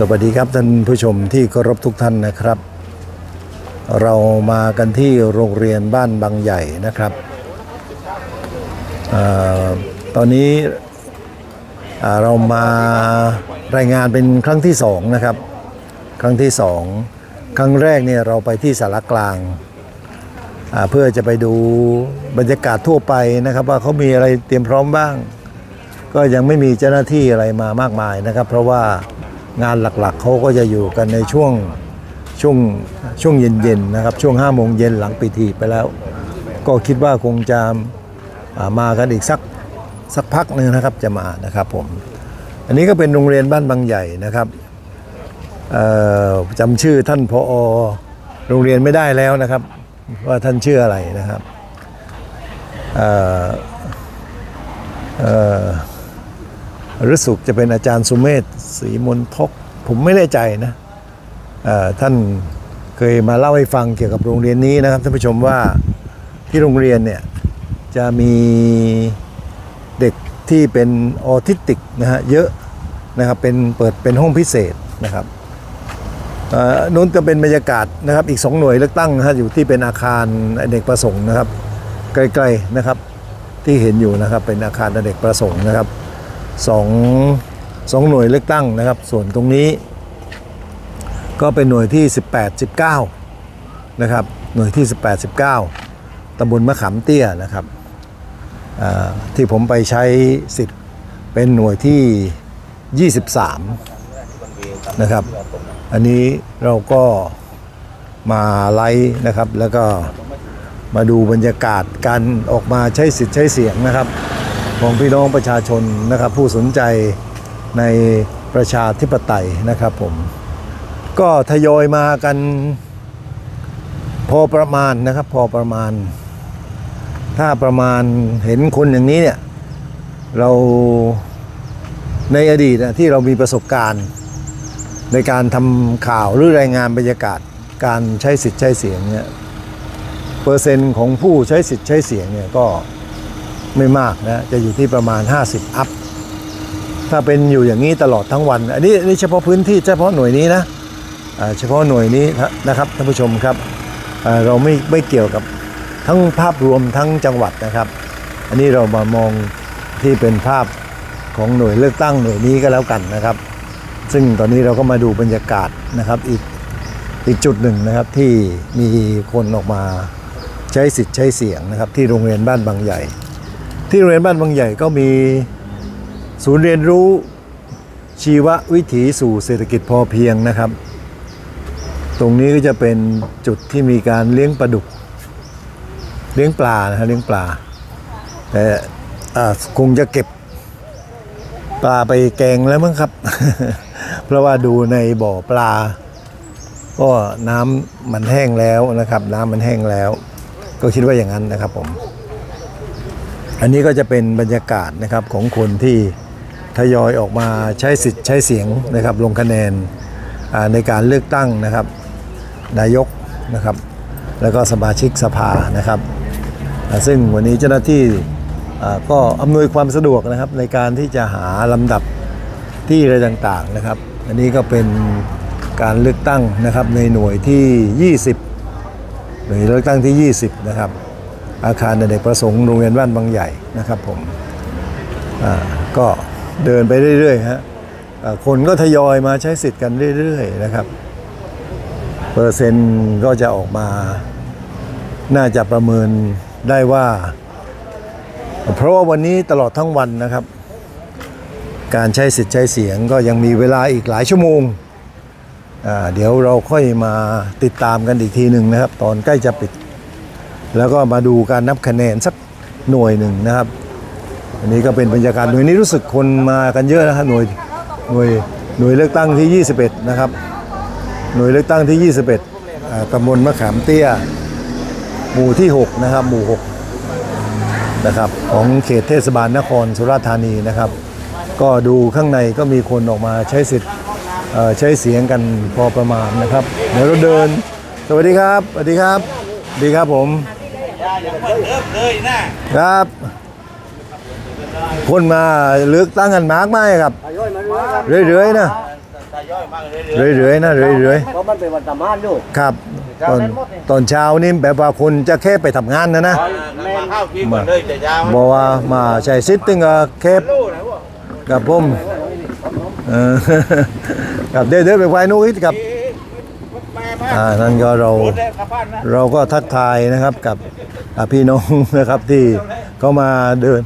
สวัสดีครับท่านผู้ชมที่เคารพทุกท่านนะครับ เรามากันที่โรงเรียนบ้านบางใหญ่นะครับออตอนนี้เรามารายงานเป็นครั้งที่สองนะครับ ครั้งที่สองครั้งแรกเนี่ยเราไปที่สารกลาง เพื่อจะไปดูบรรยากาศทั่วไปนะครับว่าเขามีอะไรเตรียมพร้อมบ้าง ก็ยังไม่มีเจ้าหน้าที่อะไรมามากมายนะครับ เพราะว่า งานหลักๆเขาก็จะอยู่กันในช่วงช่วงช่วงเย็นๆนะครับช่วง5้าโมงเย็นหลังปิธีไปแล้ว ก็คิดว่าคงจะมากันอีกสักสักพักหนึ่งนะครับจะมานะครับผมอันนี้ก็เป็นโรงเรียนบ้านบางใหญ่นะครับจำชื่อท่านพอโรงเรียนไม่ได้แล้วนะครับ ว่าท่านชื่ออะไรนะครับ เอ่อเอ่อ รู้สึกจะเป็นอาจารย์สุเมธศรีมนทก ผมไม่แน่ใจนะท่านเคยมาเล่าให้ฟังเกี่ยวกับโรงเรียนนี้นะครับท่านผู้ชมว่าที่โรงเรียนเนี่ยจะมีเด็กที่เป็นออทิสติกนะฮะเยอะนะครับเป็นเปิดเป็นห้องพิเศษนะครับนู้นจะเป็นบรรยากาศนะครับอีกสองหน่วยเลือกตั้งนะฮะอยู่ที่เป็นอาคารอเนกประสงค์นะครับไกลๆนะครับที่เห็นอยู่นะครับเป็นอาคารอเนกประสงค์นะครับ สองสองหน่วยเลือกตั้งนะครับ ส่วนตรงนี้ ก็เป็นหน่วยที่ 18 19 นะครับ หน่วยที่ 18 19ตำบลมะขามเตี้ยนะครับอ่าที่ผมไปใช้สิทธิ์เป็นหน่วยที่ 23 นะครับ อันนี้เราก็มาไลฟ์นะครับ แล้วก็มาดูบรรยากาศการออกมาใช้สิทธิ์ใช้เสียงนะครับ ของพี่น้องประชาชนนะครับ ผู้สนใจในประชาธิปไตยนะครับผม ก็ทยอยมากัน พอประมาณนะครับ พอประมาณ ถ้าประมาณเห็นคนอย่างนี้เนี่ย เราในอดีตนะที่เรามีประสบการณ์ ในการทำข่าวหรือรายงานบรรยากาศการใช้สิทธิ์ใช้เสียงเนี่ยเปอร์เซ็นต์ของผู้ใช้สิทธิ์ใช้เสียงเนี่ยก็ ไม่มากนะจะอยู่ที่ประมาณ 50 อัพ ถ้าเป็นอยู่อย่างนี้ตลอดทั้งวัน อันนี้อันนี้เฉพาะพื้นที่เฉพาะหน่วยนี้นะอ่าเฉพาะหน่วยนี้นะครับท่านผู้ชมครับอ่าเราไม่ไม่เกี่ยวกับทั้งภาพรวมทั้งจังหวัดนะครับ อันนี้เรามามองที่เป็นภาพของหน่วยเลือกตั้งหน่วยนี้ก็แล้วกันนะครับ ซึ่งตอนนี้เราก็มาดูบรรยากาศนะครับอีกอีกจุดหนึ่งนะครับที่มีคนออกมาใช้สิทธิ์ใช้เสียงนะครับที่โรงเรียนบ้านบางใหญ่ ที่โรงเรียนบ้านบางใหญ่ก็มีศูนย์เรียนรู้ชีววิถีสู่เศรษฐกิจพอเพียงนะครับ ตรงนี้ก็จะเป็นจุดที่มีการเลี้ยงปลาดุก เลี้ยงปลานะฮะเลี้ยงปลา แต่คงจะเก็บปลาไปแกงแล้วมั้งครับ เพราะว่าดูในบ่อปลา ก็น้ำมันแห้งแล้วนะครับ น้ำมันแห้งแล้ว ก็คิดว่าอย่างนั้นนะครับผม อันนี้ก็จะเป็นบรรยากาศนะครับของคนที่ทยอยออกมาใช้สิทธิ์ใช้เสียงนะครับลงคะแนนในการเลือกตั้งนะครับนายกนะครับแล้วก็สมาชิกสภานะครับ ซึ่งวันนี้เจ้าหน้าที่ก็อำนวยความสะดวกนะครับในการที่จะหาลำดับที่อะไรต่างๆนะครับ อันนี้ก็เป็นการเลือกตั้งนะครับในหน่วยที่ 20 หน่วยเลือกตั้งที่ 20 นะครับ อาคารอเนกประสงค์โรงเรียนบ้านบางใหญ่นะครับผมก็เดินไปเรื่อยๆฮะคนก็ทยอยมาใช้สิทธิ์กันเรื่อยๆนะครับเปอร์เซ็นต์ก็จะออกมา น่าจะประเมินได้ว่า เพราะว่าวันนี้ตลอดทั้งวันนะครับ การใช้สิทธิ์ใช้เสียงก็ยังมีเวลาอีกหลายชั่วโมง เดี๋ยวเราค่อยมาติดตามกันอีกทีหนึ่งนะครับ ตอนใกล้จะปิด แล้วก็มาดูการนับคะแนนสักหน่วยหนึ่งนะครับ อันนี้ก็เป็นบรรยากาศหน่วยนี้รู้สึกคนมากันเยอะนะครับหน่วยหน่วยหน่วยเลือกตั้งที่ 21 นะครับ หน่วยเลือกตั้งที่ 21ตำบลมะขามเตี้ย หมู่ที่ 6 นะครับ หมู่ 6 นะครับ ของเขตเทศบาลนครสุราษฎร์ธานีนะครับ ก็ดูข้างในก็มีคนออกมาใช้สิทธิ์เอ่อใช้เสียงกันพอประมาณนะครับ เดี๋ยวเราเดิน สวัสดีครับ สวัสดีครับ ดีครับผม ครับ คนมาเลือกตั้งกันมากไหมครับ เรื่อยๆนะย่อยมากเรื่อยเรื่อยๆนะเรื่อยเพราะมันเป็นวันสำคัญด้วยๆครับ ตอนตอนเช้านี่แบบว่าคนจะแค่ไปทำงานนะนะๆมาข้าวกินก่อนเลยแต่ยาวบอกว่ามาใช้สิทธิ์ตึงก็แค่รู้นะว่ากับผมเออกับเดินเดินไปไฟนู้นกับแม่มาอ่านั่นก็เรารถเลยขับบ้านนะเราก็ทักทายนะครับกับอ่า พี่น้องนะครับที่เขามาเดิน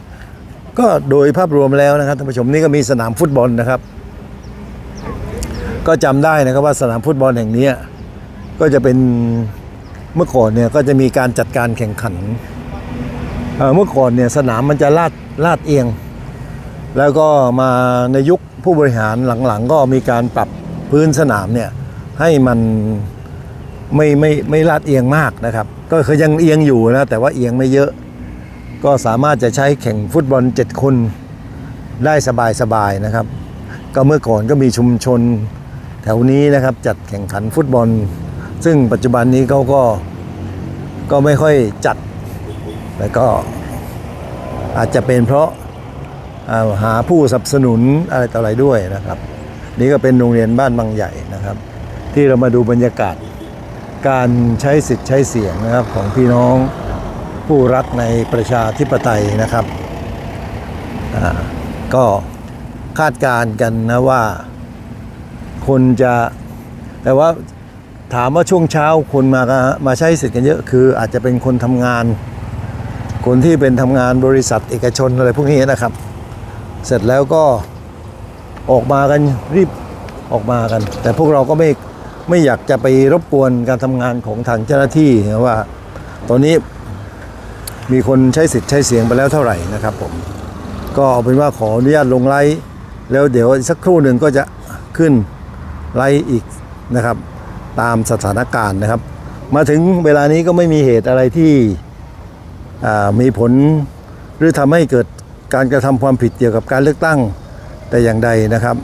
ก็โดยภาพรวมแล้วนะครับท่านผู้ชมนี่ก็มีสนามฟุตบอลนะครับ ก็จำได้นะครับว่าสนามฟุตบอลแห่งนี้ก็จะเป็นเมื่อก่อนเนี่ยก็จะมีการจัดการแข่งขันเมื่อก่อนเนี่ยสนามมันจะลาดลาดเอียง แล้วก็มาในยุคผู้บริหารหลังๆ ก็มีการปรับพื้นสนามเนี่ยให้มัน ไม่ไม่ไม่ลาดเอียงมากนะครับ ก็คือยังเอียงอยู่นะแต่ว่าเอียงไม่เยอะ ก็สามารถจะใช้แข่งฟุตบอล 7 คนได้สบายๆนะครับ ก็เมื่อก่อนก็มีชุมชนแถวนี้นะครับจัดแข่งขันฟุตบอล ซึ่งปัจจุบันนี้เขาก็ก็ไม่ค่อยจัดแล้วก็อาจจะเป็นเพราะาหาผู้สนับสนุนอะไรต่ออะไรด้วยนะครับ นี่ก็เป็นโรงเรียนบ้านบางใหญ่นะครับ ที่เรามาดูบรรยากาศ การใช้สิทธิ์ใช้เสียงนะครับของพี่น้องผู้รักในประชาธิปไตยนะครับ ก็คาดการณ์กันนะว่าคนจะแต่ว่าถามว่าช่วงเช้าคนมามาใช้สิทธิ์กันเยอะคืออาจจะเป็นคนทำงาน คนที่เป็นทำงานบริษัทเอกชนอะไรพวกนี้นะครับ เสร็จแล้วก็ออกมากันรีบออกมากัน แต่พวกเราก็ไม่ ไม่อยากจะไปรบกวนการทำงานของทางเจ้าหน้าที่นะว่า ตอนนี้มีคนใช้สิทธิ์ใช้เสียงไปแล้วเท่าไหร่นะครับผม ก็เอาเป็นว่าขออนุญาตลงไลฟ์แล้วเดี๋ยวสักครู่หนึ่งก็จะขึ้นไลฟ์อีกนะครับ ตามสถานการณ์นะครับ มาถึงเวลานี้ก็ไม่มีเหตุอะไรที่มีผลหรือทำให้เกิดการกระทำความผิดเกี่ยวกับการเลือกตั้งแต่อย่างใดนะครับ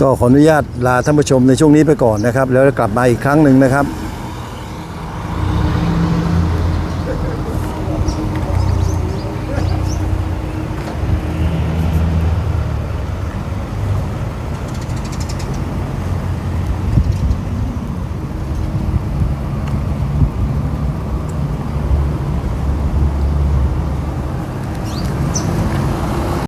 ก็ขออนุญาตลาท่านผู้ชมในช่วงนี้ไปก่อนนะครับ แล้วกลับมาอีกครั้งหนึ่งนะครับ